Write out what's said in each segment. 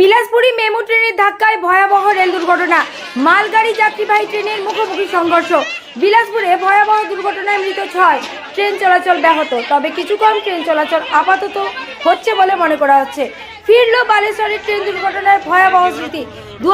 বিলাসপুরি মেমু ট্রেনের ধাক্কায় ভয়াবহ রেল দুর্ঘটনা। মালগাড়ি যাত্রীবাহী ট্রেনের মুখোমুখি সংঘর্ষ। বিলাসপুরে ভয়াবহ দুর্ঘটনায় মৃত ছয়। ট্রেন চলাচল ব্যাহত, তবে কিছু কম ট্রেন চলাচল আপাতত হচ্ছে বলে মনে করা হচ্ছে। ফিরল বালেশ্বরের ট্রেন দুর্ঘটনার ভয়াবহ স্মৃতি। দু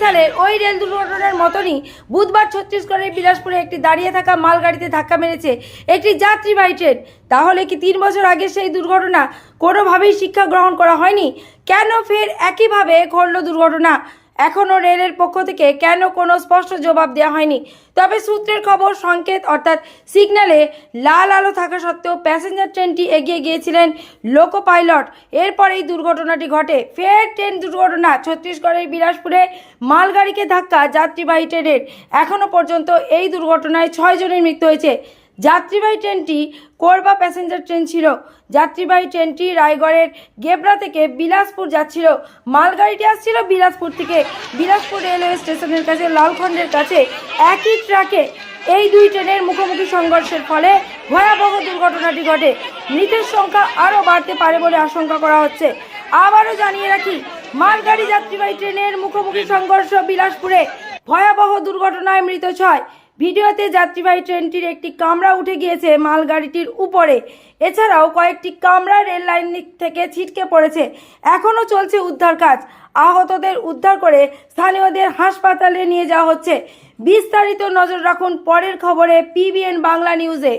সালের ওই রেল দুর্ঘটনার মতনই বুধবার ছত্তিশগড়ের বিলাসপুরে একটি দাঁড়িয়ে থাকা মালগাড়িতে ধাক্কা মেরেছে একটি যাত্রীবাহী ট্রেন। তাহলে কি তিন বছর আগে সেই দুর্ঘটনা কোনোভাবেই শিক্ষা গ্রহণ করা হয়নি? কেন ফের একইভাবে ঘটল দুর্ঘটনা? এখনও রেলের পক্ষ থেকে কেন কোনো স্পষ্ট জবাব দেওয়া হয়নি? তবে সূত্রের খবর, সংকেত অর্থাৎ সিগন্যালে লাল আলো থাকা সত্ত্বেও প্যাসেঞ্জার ট্রেনটি এগিয়ে গিয়েছিলেন লোকো পাইলট। এরপর এই দুর্ঘটনাটি ঘটে। ফের ট্রেন দুর্ঘটনা। ছত্তিশগড়ের বিলাসপুরে মালগাড়িকে ধাক্কা যাত্রীবাহী ট্রেনের। এখনও পর্যন্ত এই দুর্ঘটনায় ছয় জনের মৃত্যু হয়েছে। যাত্রীবাহী ট্রেনটি কোরবা প্যাসেঞ্জার ট্রেন ছিল। যাত্রীবাহী ট্রেনটি রায়গড়ের গেবরা থেকে বিলাসপুর যাচ্ছিল। মালগাড়িটি আসছিল বিলাসপুর থেকে। বিলাসপুর রেলওয়ে স্টেশনের কাছে, লালখণ্ডের কাছে। একই ট্রাকে এই দুই ট্রেনের মুখোমুখি সংঘর্ষের ফলে ভয়াবহ দুর্ঘটনাটি ঘটে। মৃতের সংখ্যা আরও বাড়তে পারে বলে আশঙ্কা করা হচ্ছে। আবারও জানিয়ে রাখি, মালগাড়ি যাত্রীবাহী ট্রেনের মুখোমুখি সংঘর্ষ বিলাসপুরে। ভয়াবহ দুর্ঘটনায় মৃত ছয়। ভিডিওতে যাত্রীবাহী ট্রেনটির একটি কামরা উঠে গিয়েছে মালগাড়িটির উপরে। এছাড়াও কয়েকটি কামরা রেল লাইন থেকে ছিটকে পড়েছে। এখনও চলছে উদ্ধার কাজ। আহতদের উদ্ধার করে স্থানীয়দের হাসপাতালে নিয়ে যাওয়া হচ্ছে। বিস্তারিত নজর রাখুন পরের খবরে পিবিএন বাংলা নিউজে।